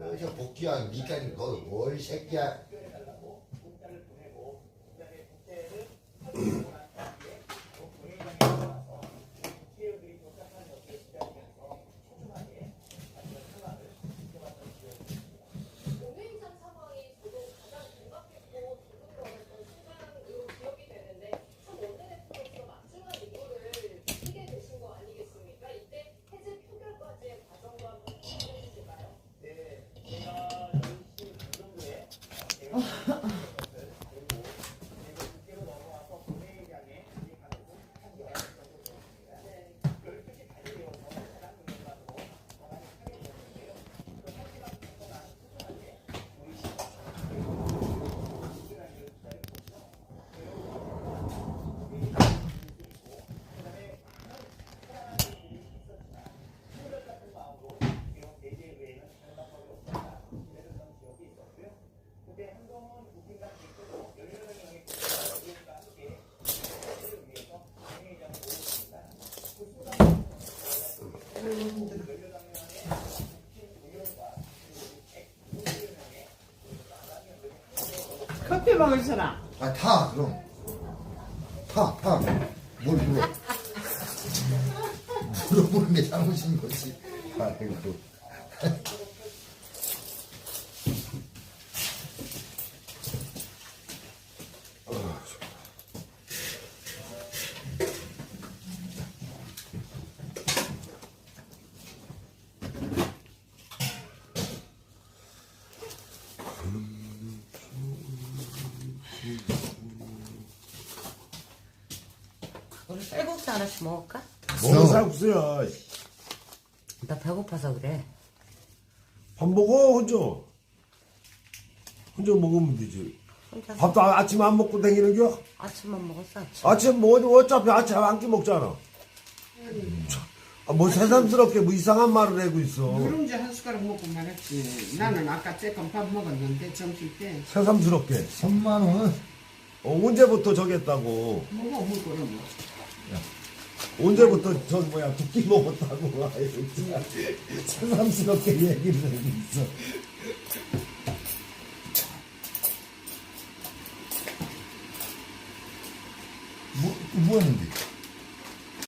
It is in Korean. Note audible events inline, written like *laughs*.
여기서 복귀야 니까지 너뭘 새끼야 오늘상 상황이 저도 가장 긴박했고 두근거렸던 순간으로 기억이 되는데 참 원내대표로서 막중한 임무를 하게 되신 거 아니겠습니까? 이때 해제 표결까지의 과정과 한번 설명해 주실까요? 커피 먹을 사람. 아타 그럼. 타 타 뭘 물어? 물어보는 게 잘못인 거지. 아이고 우리 쌀국수 하나씩 먹을까? 먹은 쌀국수야. 나 배고파서 그래. 밥 먹어 혼자. 혼자 먹으면 되지. 혼자 밥도 아- 아침에 안 먹고 다니는 겨? 아침만 먹었어. 아침. 아침 뭐 어차피 아침 한 끼 먹잖아. 아, 뭐 새삼스럽게 뭐 이상한 말을 내고 있어. 누룽지 한 숟가락 먹고 말았지. 나는 아까 쬐끔 밥 먹었는데 점심 때 새삼스럽게. 3만원? 어, 언제부터 저기 했다고. 뭐가 먹을 거라 뭐. 언제부터 저 뭐야 두끼 먹었다고. *laughs* 새삼스럽게 얘기를 하고 있어. 뭐, 뭐 하는데?